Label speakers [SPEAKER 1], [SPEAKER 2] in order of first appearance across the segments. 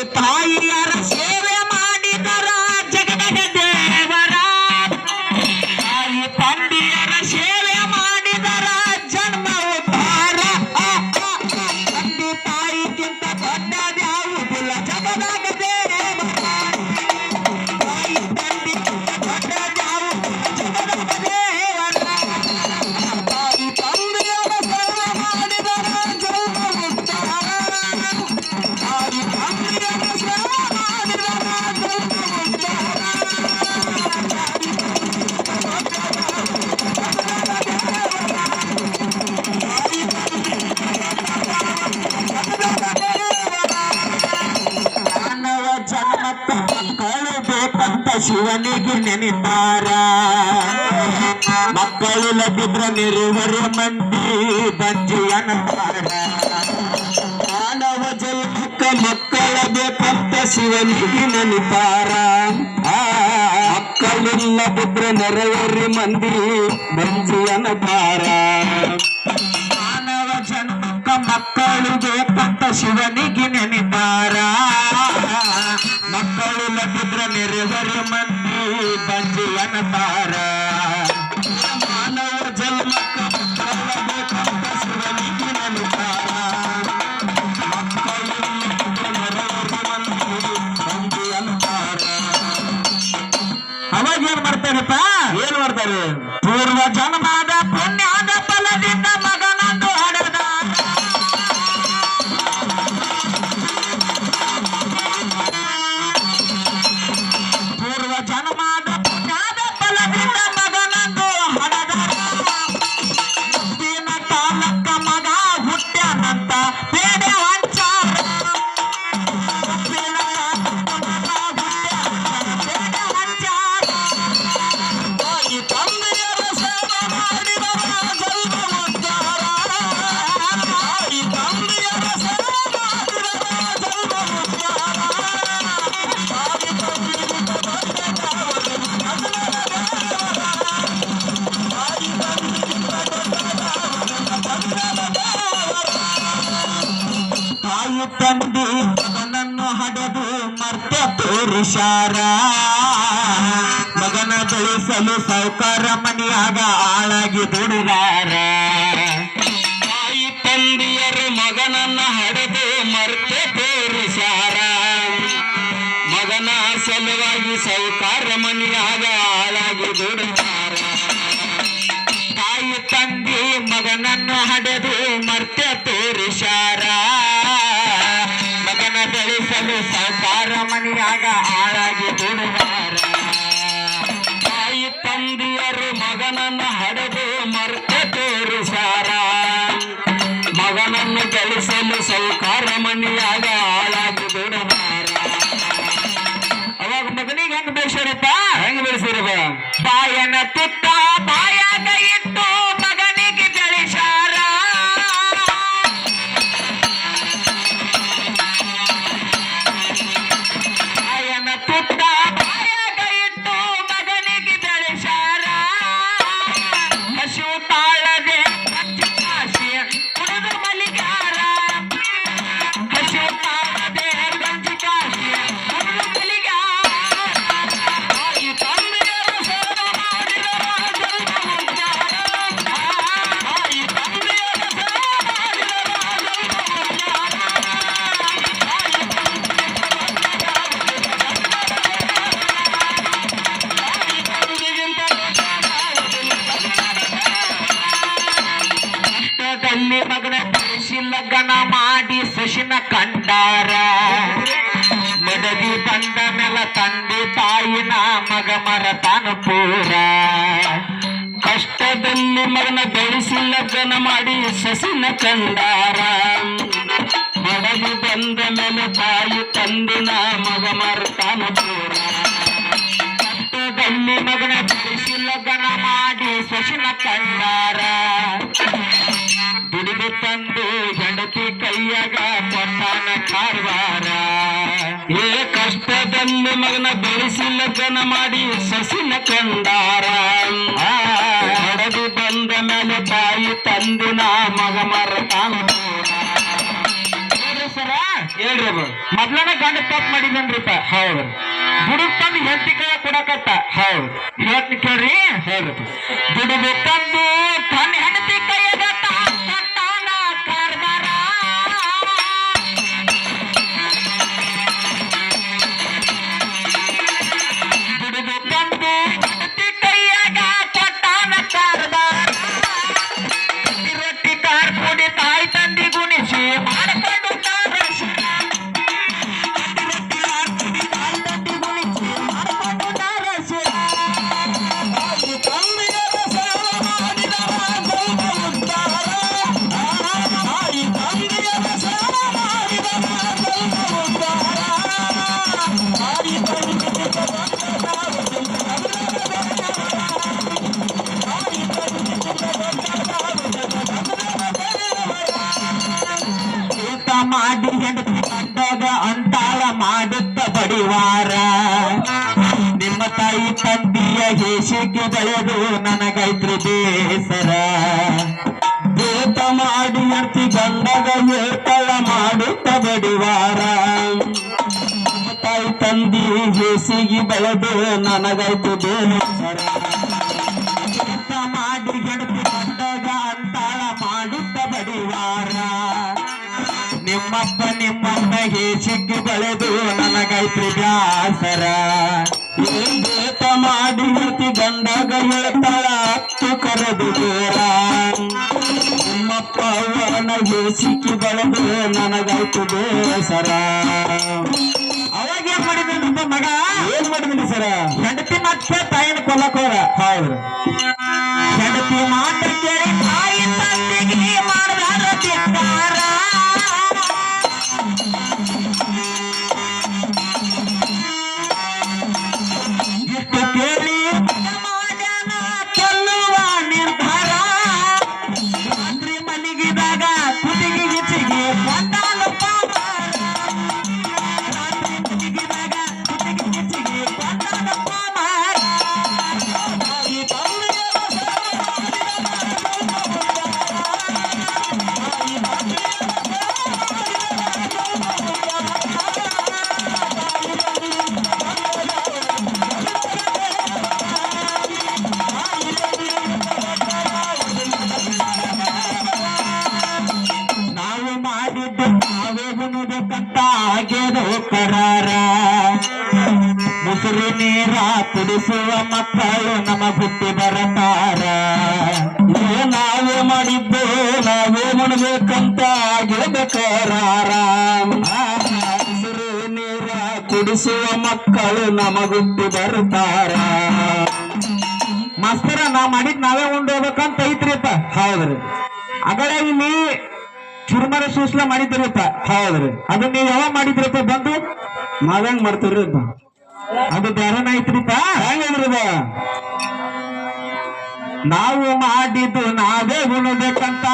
[SPEAKER 1] de paz. ಶಿವನಿಗೆ ನೆನಿಂಬಾರ ಮಕ್ಕಳು ಲಭಿದ್ರ ನಿರುವರು ಮಂದಿ ಬಂಜಿಯನ ಮಾನವ ಜನ್ಮಕ್ಕ ಮಕ್ಕಳ ಬೇಕಂತ ಶಿವನಿಗೆ ನೆನಿಪಾರ ಮಕ್ಕಳಿಲ್ಲ ಬಿದ್ರ ನೆರವೇರಿ ಮಂದಿ ಬಂಜಿಯನ ಪಾರ ಮಾನವ ಜನ್ಮಕ್ಕ ಮಕ್ಕಳು ಬೇಕಂತ ಶಿವನಿಗೆ ನೆನಿಪಾರ ಪಾರ ಮಾನವ ಜನ್ಮಕ್ಕ ಬೇಕಂತ ಶಿವನಿಗೆ ಅವಾಗ ಏನ್ ಮಾಡ್ತಾರಪ್ಪ? ಏನ್ ಮಾಡ್ತಾರೆ? ಪೂರ್ವ ಜನ್ಮದ ಬೆಳೆಸಲು ಸೌಕಾರ ಮನೆಯಾಗ ಆಳಾಗಿ ದುಡಿದಾರ. ತಾಯಿ ತಂದೆಯರು ಮಗನನ್ನ ಹಡೆದು ಮರ್ತೆ ತೋರಿಸಾರ. ಮಗನ ಸಲುವಾಗಿ ಸೌಕಾರ ಮನೆಯಾಗ ಆಳಾಗಿ ದುಡಿದಾರ. ತಾಯಿ ತಂದೆ ಮಗನನ್ನು ಹಡೆದು ಮರ್ತೆ ತೋರಿಸಾರ. ಮಗನ ಬೆಳೆಸಲು ಸಾವುಕಾರ ಮನೆಯಾಗ ಆಳಾಗಿ ದುಡಿದಾರ. ತಾಯಿ ಮಗನನ್ನ ಹಡೆದು ಮರ್ತ ತೋರಿಸಾರ. ಮಗನನ್ನು ಬೆಳೆಸಲು ಸೌಕಾರ ಮನೆಯಾಗ ಹಾಳಾಗಿ ದುಡಿದಾರ ಅವಾಗ ಮಗನಿಗೆ ಹೆಂಗ್ ಬೆಳೆಸಿರಪ್ಪ? ಹೆಂಗ್ ಬೆಳೆಸಿರಪ್ಪ? ಬಾಯನ ತುತ್ತ ಲಗ್ನ ಮಾಡಿ ಸಸಿನ ಕಂಡಾರ. ಮಡದಿ ಬಂದ ನೆಲ ತಂದೆ ತಾಯಿನ ಮಗ ಮರತಾನ ಪೂರ. ಕಷ್ಟದಲ್ಲಿ ಮಗನ ಬೆಳೆಸಿ ಲಗ್ನ ಮಾಡಿ ಸಸಿನ ಕಂಡಾರ. ಮಡದಿ ಬಂದ ಮೇಲೆ ತಾಯಿ ತಂದಿನ ಮಗ ಮರತಾನು ಪೂರ. ಕಷ್ಟದಲ್ಲಿ ಮಗನ ಬೆಳೆಸಿ ಲಗ್ನ ಮಾಡಿ ಸಸಿನ ಕಂಡಾರ. ಕೊಟ್ಟಾನ ಕಾರವಾರ. ಏ ಕಷ್ಟದಲ್ಲಿ ಮಗನ ಬೆಳೆಸಿ ಲಗ್ನ ಮಾಡಿ ಸಸಿನ ಕಂಡಾರ. ಹೊಡೆದು ಬಂದ ಮೇಲೆ ತಾಯಿ ನಾ ಮಗ ಮರತಾನ ಹೇಳ್ರಿ ಮೊದ್ಲನೇ ಗಂಡ ತಪ್ಪು ಮಾಡಿದನ್ರಿಪ್ಪ ಹೌದು. ದುಡಿದು ತಂದು ಹೆಂಡತಿ ಕೈ ಕೊಡಕತ್ತ ಹೌದು. ಹೇಳ್ತೀನಿ ಕೇಳ್ರಿ. ಹೇಳ್ರಿ ದುಡುಗು ತಂದು ತನ್ನ ಹೆಂಡತಿ ಕೈಯಾಗ ಮಾಡಿ ಹೆಂಡತಿ ಅಂತಾಳ ಮಾಡುತ್ತ ಬಡಿವಾರ. ನಿಮ್ಮ ತಾಯಿ ತಂದಿಯ
[SPEAKER 2] ಹೇಸಿಗೆ ಬೆಳೆದು ನನಗೈತ್ರಿ ಬೇಸರ. ಏತ ಮಾಡಿ ಅಂತಿ ಗಂಡದ ಏತಳ ಮಾಡುತ್ತ ಬಡಿವಾರ. ತಾಯಿ ತಂದಿ ಹೇಸಿಗೆ ಬೆಳೆದು ನನಗೈತು ಬೇಸರ. ನಿಮ್ಮಮ್ಮ ಹೇಸಿಗೆ ಬಳೆದು ನನಗೈತ್ರಿ ಬ್ಯಾಸರ. ಏನ್ ಬೇತ ಮಾಡಿ ಹೇಳ್ತಿ ಗಂಡಾಗ ಹೇಳ್ತಾಳ ಹತ್ತು ಕರೆದು ದೂರ. ನಿಮ್ಮಪ್ಪ ಅವನ ಸಿಕ್ಕಿ ಬಳೆದು ನನಗೈತು ಬೇಸರ.
[SPEAKER 1] ಅವಾಗ ಏನ್ ಮಾಡಿದ್ರಿ ನಿಮ್ಮ ಮಗ?
[SPEAKER 2] ಏನ್ ಮಾಡಿದ್ರಿ ಸರ?
[SPEAKER 1] ಹೆಂಡತಿ ಮತ್ತೆ ತಾಯಿನ ಕೊಲ್ಲಕೋರ ಹೌದು? ಹೆಂಡತಿ ಮಾತ ನೀರ ಕುಡಿಸುವ ಮಕ್ಕಳು ನಮ್ಮ ಹುಟ್ಟಿ ಬರತಾರ.
[SPEAKER 2] ಏ, ನಾವೇ ಮಾಡಿದ್ದು, ನಾವೇ ಮಾಡಬೇಕಂತ ಆಗಿರ್ಬೇಕಾರ. ನೀರ, ಕುಡಿಸುವ ಮಕ್ಕಳು ನಮಗುಟ್ಟಿ ಬರ್ತಾರ.
[SPEAKER 1] ಮಾಸ್ತರ, ನಾ ಮಾಡಿದ್ ನಾವೇ ಉಂಡು ಹೋಗ್ಬೇಕಂತ ಐತ್ರಿಪ್ಪ.
[SPEAKER 2] ಹೌದ್ರಿ.
[SPEAKER 1] ಅಗಳ ಇಲ್ಲಿ ಚುರುಮರ ಸೂಸ್ಲ ಮಾಡಿದ್ರಿಪ್ಪ.
[SPEAKER 2] ಹೌದ್ರಿ.
[SPEAKER 1] ಅದು ನೀವ್ ಯಾವಾಗ ಮಾಡಿದ್ರಿಪ್ಪ ಬಂದು?
[SPEAKER 2] ನಾವೇಂಗ್ ಮಾಡ್ತೀವ್ರಿ
[SPEAKER 1] ಅದು ಧರಣ ಐತ್ರಿಪ್ಪ
[SPEAKER 2] ಹೆಂಗಂದ್ರಿ ಇದ?
[SPEAKER 1] ನಾವು ಮಾಡಿದ್ದು ನಾವೇ ಉಣಬೇಕಂತ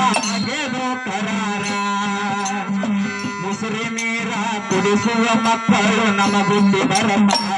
[SPEAKER 1] ಕರಾರ ಮುಸುರಿ ನೀರ ಕುಡಿಸುವ ಮಕ್ಕಳು ನಮ್ಮ ಬುದ್ಧಿ ಬರತಾರ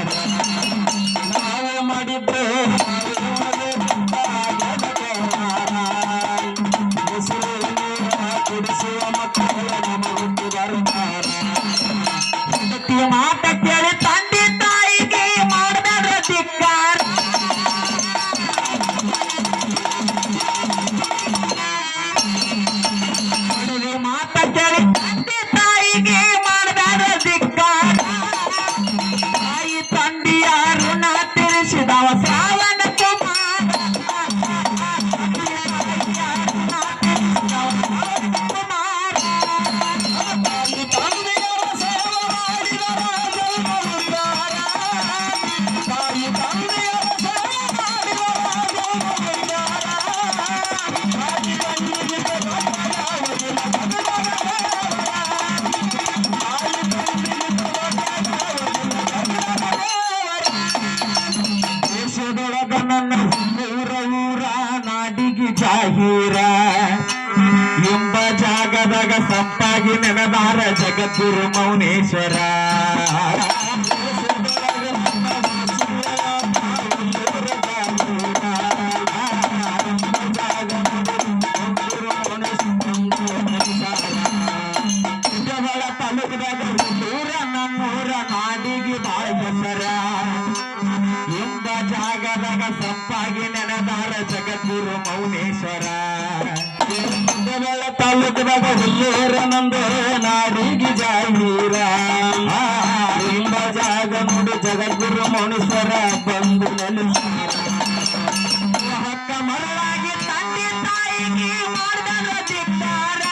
[SPEAKER 1] ಸಂಪಾಗಿ ನೆನದಾರ ಜಗದ್ಗುರು ಮೌನೇಶ್ವರ. ಜಾಗದಾಗ ಸಂಪಾಗಿ ನೆನದಾರ ಜಗದ್ಗುರು ಮೌನೇಶ್ವರ.
[SPEAKER 2] ತಾಲೂಕದಾಗ ಹುಲ್ಲೂರ ನಂದು ನಾಡಿಗೆ ಆ, ಎಂಬ ಜಾಗ ನೋಡಿ ಜಗದ್ಗುರು ಮನುಷ್ಯರ ಬಂದು ನೆಲೆಸಾರ
[SPEAKER 1] ಹಕ್ಕ ಮರಳಾಗಿ ತಂದೆ ತಾಯಿಗೆ ಮಾಡಿದ ಧಿಕ್ಕಾರ